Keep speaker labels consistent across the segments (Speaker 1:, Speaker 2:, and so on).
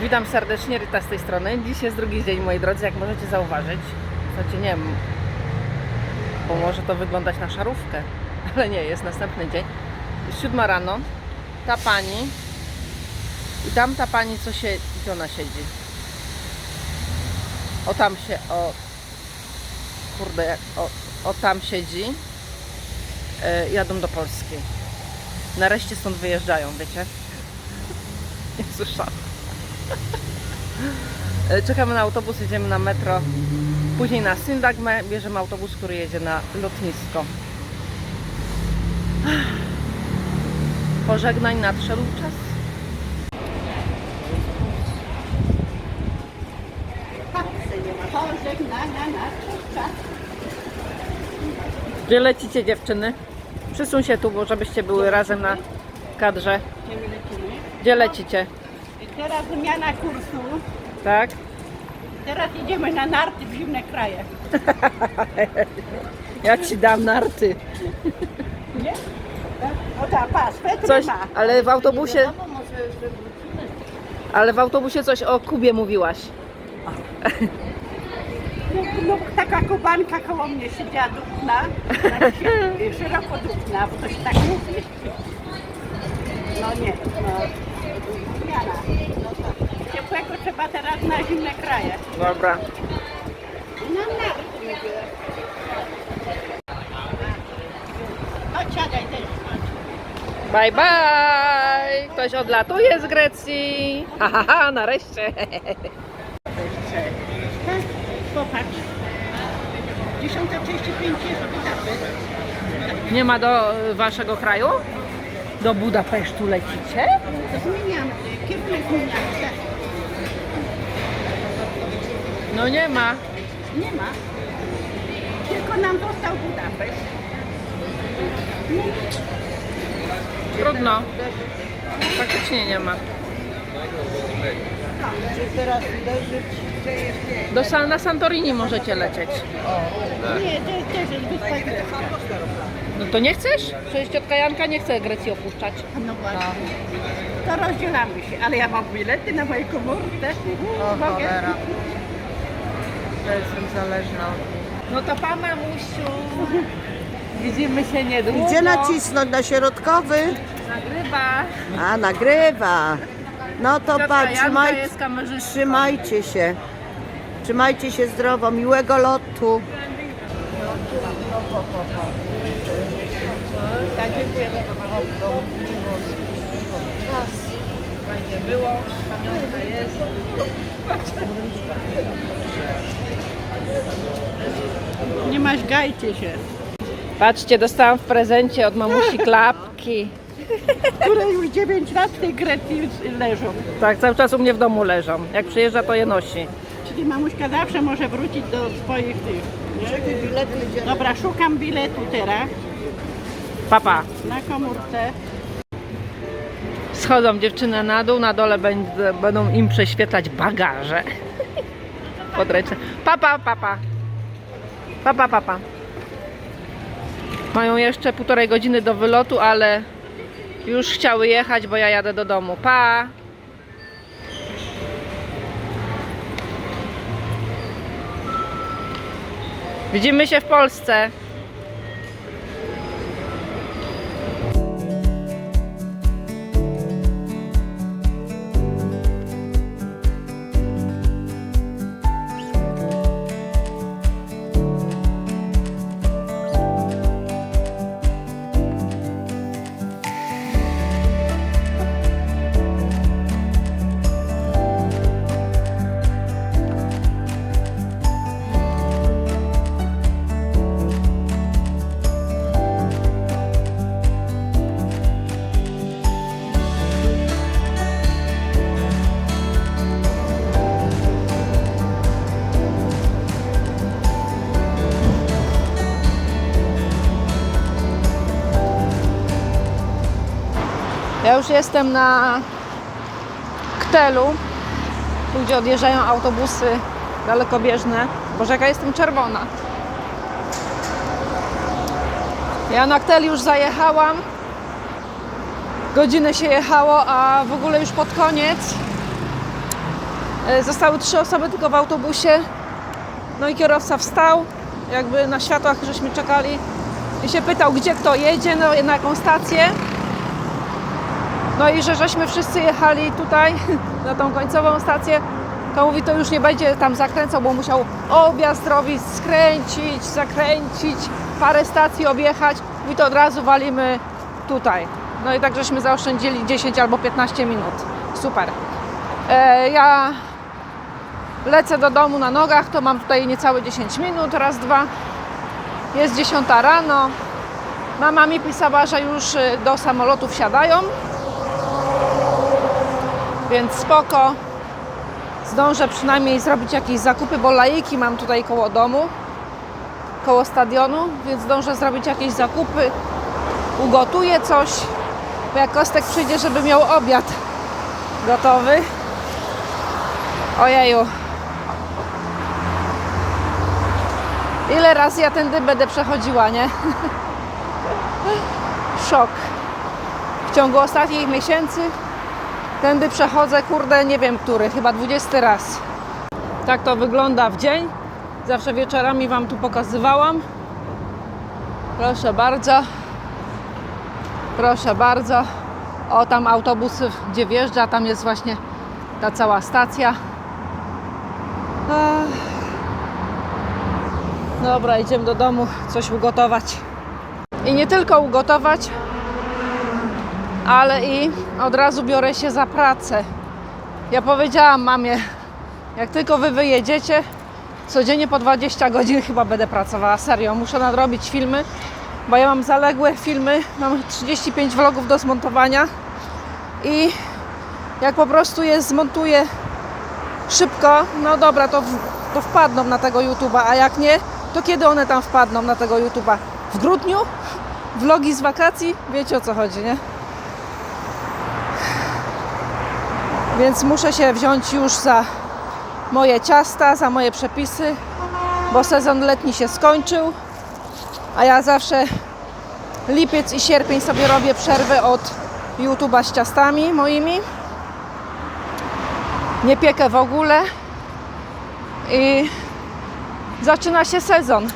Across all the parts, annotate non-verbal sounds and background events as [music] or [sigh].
Speaker 1: Witam serdecznie, Ryta z tej strony. Dziś jest drugi dzień, moi drodzy, jak możecie zauważyć. Znaczy nie wiem, bo może to wyglądać na szarówkę, [laughs] ale nie, jest następny dzień. Jest siódma rano, ta pani i tam ta pani, co się, gdzie ona siedzi? O tam się, o kurde, jak- o, o tam siedzi. E, jadą do Polski. Nareszcie stąd wyjeżdżają, wiecie? [laughs] Nie słyszałam. E, Czekamy na autobus, jedziemy na metro. Później na Syndagmę bierzemy autobus, który jedzie na lotnisko. Pożegnań nadszedł czas. Gdzie lecicie dziewczyny? Przysuń się tu, bo żebyście były razem na kadrze.
Speaker 2: Gdzie
Speaker 1: lecicie?
Speaker 2: Teraz zmiana kursu.
Speaker 1: Tak?
Speaker 2: Teraz idziemy na narty w zimne kraje. [laughs]
Speaker 1: Ja ci dam narty.
Speaker 2: Nie? O ta, pa, swetry
Speaker 1: Coś,
Speaker 2: ma.
Speaker 1: ale w autobusie. Ale w autobusie coś o Kubie mówiłaś.
Speaker 2: No, no, taka kubanka koło mnie siedziała dupna. Tak się, [laughs] szeroko dupna, bo to się tak mówi. No nie, no. Zmiana. No ciepłego trzeba teraz na zimne kraje.
Speaker 1: Dobra.
Speaker 2: Na narty idzie. Chodź, siadaj też.
Speaker 1: Bye bye! Ktoś odlatuje z Grecji. Ha, ha, ha nareszcie.
Speaker 2: Tak, Popatrz. 10.35 jest Budapeszt.
Speaker 1: Nie ma do waszego kraju? Do Budapesztu lecicie?
Speaker 2: To zmieniamy, kierunek zmieniamy. tak.
Speaker 1: No nie ma.
Speaker 2: Nie ma. Tylko nam został Budapeszt.
Speaker 1: Trudno. Faktycznie nie ma.
Speaker 2: Czy teraz leżeć?
Speaker 1: Do San, na Santorini możecie lecieć.
Speaker 2: Nie, to też jest wyspa grecka.
Speaker 1: No to nie chcesz? Przecież ciotka Janka nie chce Grecji opuszczać.
Speaker 2: No właśnie. To rozdzielamy się, ale ja mam bilety na mojej komórce. Mogę?
Speaker 1: To jestem zależna. No to pa mamusiu. [laughs] Widzimy się niedługo.
Speaker 3: Gdzie nacisnąć? Na środkowy?
Speaker 1: Nagrywa.
Speaker 3: A, nagrywa. No to
Speaker 1: Ciotka
Speaker 3: patrz,
Speaker 1: Janka
Speaker 3: trzymaj,
Speaker 1: jest kamerzystką.
Speaker 3: trzymajcie się. Trzymajcie się zdrowo, miłego lotu.
Speaker 1: Dziękujemy. Fajnie było, pamiątka jest.
Speaker 2: Nie masz gajcie się.
Speaker 1: Patrzcie, dostałam w prezencie od mamusi [laughs] klapki.
Speaker 2: Które już 9 lat w tej Grecji leżą.
Speaker 1: Tak, cały czas u mnie w domu leżą. Jak przyjeżdża, to je nosi.
Speaker 2: Czyli mamuśka zawsze może wrócić do swoich tych. Dobra, szukam biletu teraz
Speaker 1: Papa.
Speaker 2: na komórce.
Speaker 1: Schodzą dziewczyny na dół, na dole będą, będą im prześwietlać bagaże. [laughs] Podręczne. Papa, papa. Papa, papa. Mają jeszcze półtorej godziny do wylotu, ale już chciały jechać, bo ja jadę do domu. Pa! Widzimy się w Polsce. Już jestem na Ktelu, tu gdzie odjeżdżają autobusy dalekobieżne. Boże, jaka jestem czerwona. Ja na Ktel już zajechałam. Godzinę się jechało, a w ogóle już pod koniec E, Zostały trzy osoby tylko w autobusie. No i kierowca wstał, jakby na światłach żeśmy czekali i się pytał, gdzie kto jedzie, no, na jaką stację. No i że żeśmy wszyscy jechali tutaj [laughs] na tą końcową stację, to mówi, to już nie będzie tam zakręcał, bo musiał objazd robić, skręcić, zakręcić, parę stacji objechać. Mówi, to od razu walimy tutaj. No i tak żeśmy zaoszczędzili 10 albo 15 minut. Super. E, ja lecę do domu na nogach, to mam tutaj niecałe 10 minut, raz, dwa. Jest 10 rano. Mama mi pisała, że już y, do samolotu wsiadają. Więc spoko. Zdążę przynajmniej zrobić jakieś zakupy, bo laiki mam tutaj koło domu, koło stadionu, więc zdążę zrobić jakieś zakupy. Ugotuję coś, bo jak Kostek przyjdzie, żeby miał obiad gotowy. Ojeju. Ile razy ja tędy będę przechodziła, nie? [laughs] Szok. W ciągu ostatnich miesięcy tędy przechodzę, kurde, nie wiem który, chyba 20 raz. Tak to wygląda w dzień. Zawsze wieczorami Wam tu pokazywałam. Proszę bardzo. Proszę bardzo. O, tam autobusy, gdzie wjeżdża, tam jest właśnie ta cała stacja. Dobra, idziemy do domu coś ugotować. I nie tylko ugotować, ale i od razu biorę się za pracę. Ja powiedziałam mamie, jak tylko wy wyjedziecie, codziennie po 20 godzin chyba będę pracowała. Serio, muszę nadrobić filmy, bo ja mam zaległe filmy, mam 35 vlogów do zmontowania i jak po prostu je zmontuję szybko, no dobra, to, w- to wpadną na tego YouTube'a, a jak nie, to kiedy one tam wpadną na tego YouTube'a? W grudniu? Vlogi z wakacji? Wiecie o co chodzi, nie? Więc muszę się wziąć już za moje ciasta, za moje przepisy, bo sezon letni się skończył, a ja zawsze lipiec i sierpień sobie robię przerwę od YouTube'a z ciastami moimi. Nie piekę w ogóle i zaczyna się sezon.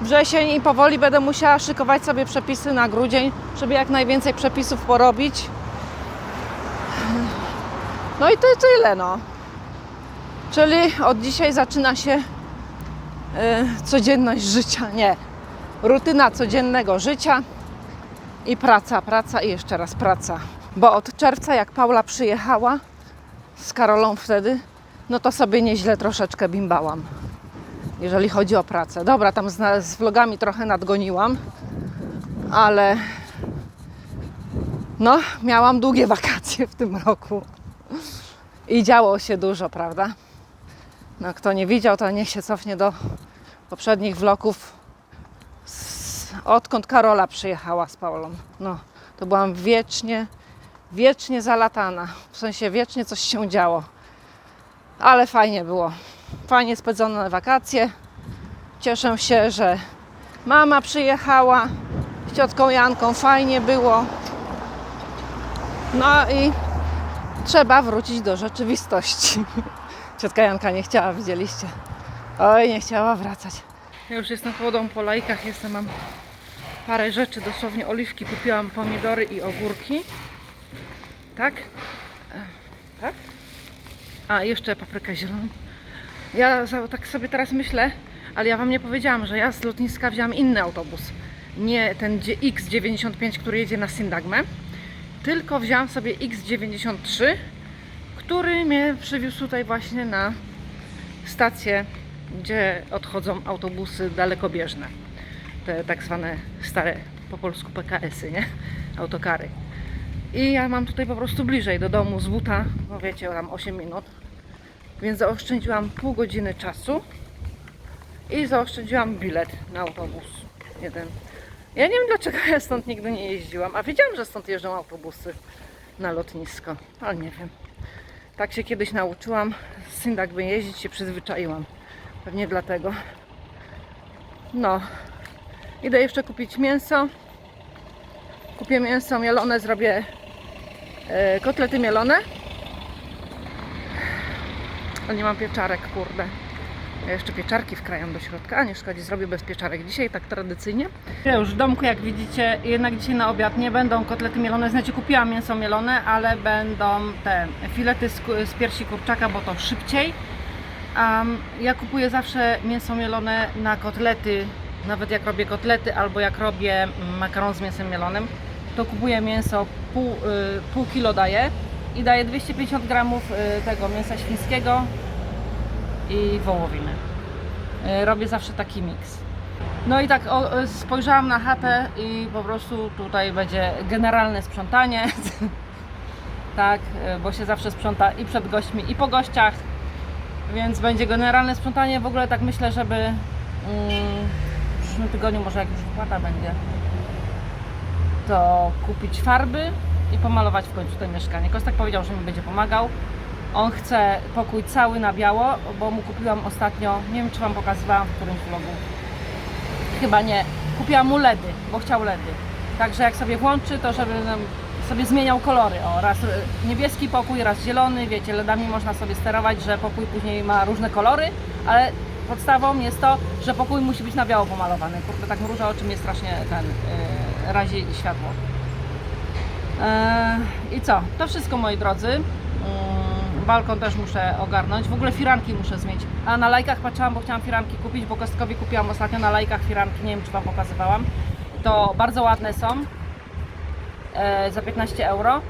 Speaker 1: Wrzesień i powoli będę musiała szykować sobie przepisy na grudzień, żeby jak najwięcej przepisów porobić. No i to tyle, no. Czyli od dzisiaj zaczyna się y, codzienność życia, nie, rutyna codziennego życia i praca, praca i jeszcze raz praca. Bo od czerwca, jak Paula przyjechała z Karolą wtedy, no to sobie nieźle troszeczkę bimbałam, jeżeli chodzi o pracę. Dobra, tam z, z vlogami trochę nadgoniłam, ale no, miałam długie wakacje w tym roku. I działo się dużo, prawda? No, kto nie widział, to niech się cofnie do poprzednich vlogów. Odkąd Karola przyjechała z Paulą. No, to byłam wiecznie, wiecznie zalatana. W sensie wiecznie coś się działo. Ale fajnie było. Fajnie spędzone wakacje. Cieszę się, że mama przyjechała z ciotką Janką. Fajnie było. No i trzeba wrócić do rzeczywistości. [laughs] Ciotka Janka nie chciała, widzieliście. Oj, nie chciała wracać. Ja już jestem domu po lajkach, jestem, mam parę rzeczy, dosłownie oliwki, kupiłam pomidory i ogórki. Tak? E, Tak? A, jeszcze paprykę zieloną. Ja tak sobie teraz myślę, ale ja Wam nie powiedziałam, że ja z lotniska wziąłam inny autobus. Nie ten Dzie- X95, który jedzie na Syndagmę, tylko wziąłam sobie X93, który mnie przywiózł tutaj właśnie na stację, gdzie odchodzą autobusy dalekobieżne. Te tak zwane stare po polsku PKS-y, nie? Autokary. I ja mam tutaj po prostu bliżej do domu z buta, no wiecie, tam 8 minut. Więc zaoszczędziłam pół godziny czasu i zaoszczędziłam bilet na autobus. Jeden. Ja nie wiem dlaczego ja stąd nigdy nie jeździłam, a wiedziałam, że stąd jeżdżą autobusy na lotnisko, ale nie wiem. Tak się kiedyś nauczyłam, z Syndagmy jeździć się przyzwyczaiłam. Pewnie dlatego. No. Idę jeszcze kupić mięso. Kupię mięso mielone, zrobię e, kotlety mielone. A nie mam pieczarek, kurde. Ja jeszcze pieczarki wkrajam do środka, a nie szkodzi, zrobię bez pieczarek. Dzisiaj tak tradycyjnie. Ja już w domku, jak widzicie, jednak dzisiaj na obiad nie będą kotlety mielone. Znaczy kupiłam mięso mielone, ale będą te filety z, z piersi kurczaka, bo to szybciej. Um, ja kupuję zawsze mięso mielone na kotlety, nawet jak robię kotlety albo jak robię mm, makaron z mięsem mielonym, to kupuję mięso, pół, y, pół kilo daję i daję 250 gramów y, tego mięsa świńskiego i wołowiny. Y, Robię zawsze taki miks. No i tak o, y, spojrzałam na chatę i po prostu tutaj będzie generalne sprzątanie. [laughs] tak, y, bo się zawsze sprząta i przed gośćmi, i po gościach. Więc będzie generalne sprzątanie. W ogóle tak myślę, żeby mm, w przyszłym tygodniu, może jak już wypłata będzie, to kupić farby i pomalować w końcu to mieszkanie. Kostek powiedział, że mi będzie pomagał. On chce pokój cały na biało, bo mu kupiłam ostatnio, nie wiem czy Wam pokazywałam w którymś vlogu, chyba nie, kupiłam mu LEDy, bo chciał LEDy. Także jak sobie włączy, to żeby sobie zmieniał kolory. O, raz niebieski pokój, raz zielony, wiecie, LEDami można sobie sterować, że pokój później ma różne kolory, ale podstawą jest to, że pokój musi być na biało pomalowany. Kurde, tak mruża oczy mnie strasznie ten yy, razi światło. Eee, I co? To wszystko moi drodzy. Balkon też muszę ogarnąć. W ogóle firanki muszę zmienić. A na lajkach patrzyłam, bo chciałam firanki kupić, bo Kostkowi kupiłam ostatnio na lajkach firanki. Nie wiem, czy Wam pokazywałam. To bardzo ładne są. E, za 15 euro.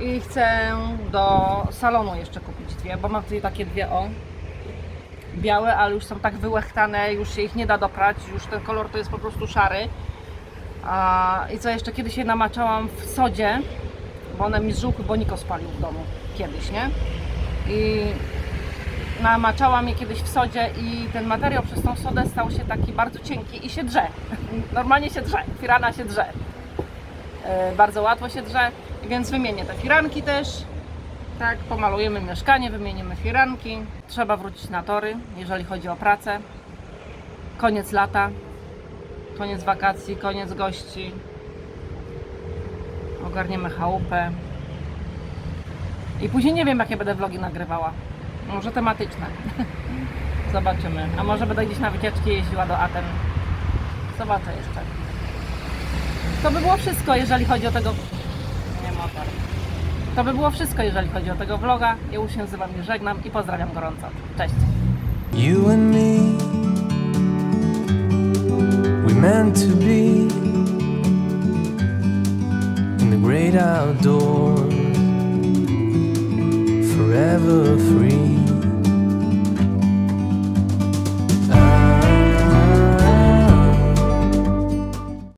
Speaker 1: I chcę do salonu jeszcze kupić dwie, bo mam tutaj takie dwie o. Białe, ale już są tak wyłechtane, już się ich nie da doprać. Już ten kolor to jest po prostu szary. A, I co jeszcze kiedyś je namaczałam w sodzie, bo one mi zżółkły, bo Niko spalił w domu kiedyś, nie? I namaczałam je kiedyś w sodzie i ten materiał przez tą sodę stał się taki bardzo cienki i się drze. [laughs] Normalnie się drze, firana się drze. E, Bardzo łatwo się drze, więc wymienię te firanki też. Tak, pomalujemy mieszkanie, wymienimy firanki. Trzeba wrócić na tory, jeżeli chodzi o pracę. Koniec lata, koniec wakacji, koniec gości. Ogarniemy chałupę. I później nie wiem, jakie będę vlogi nagrywała. Może tematyczne. [laughs] Zobaczymy. A może będę gdzieś na wycieczki jeździła do Aten. Zobaczę jeszcze. To by było wszystko, jeżeli chodzi o tego... Nie motor. To by było wszystko, jeżeli chodzi o tego vloga. Ja już się z Wami żegnam i pozdrawiam gorąco. Cześć!
Speaker 4: You and me, we meant to be in the great outdoors, forever free.